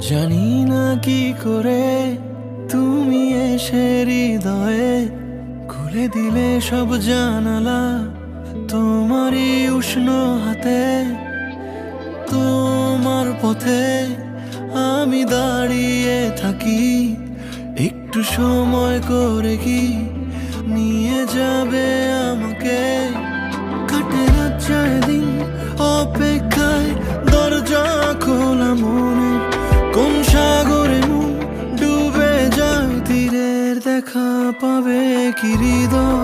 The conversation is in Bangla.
জানি না কি করে তুমি এসে হৃদয়ে খুলে দিলে সব জানালা তোমারই উষ্ণ হাতে। তোমার পথে আমি দাঁড়িয়ে থাকি, একটু সময় করে কি নিয়ে যাবে আমাকে? কাটে রাত querido.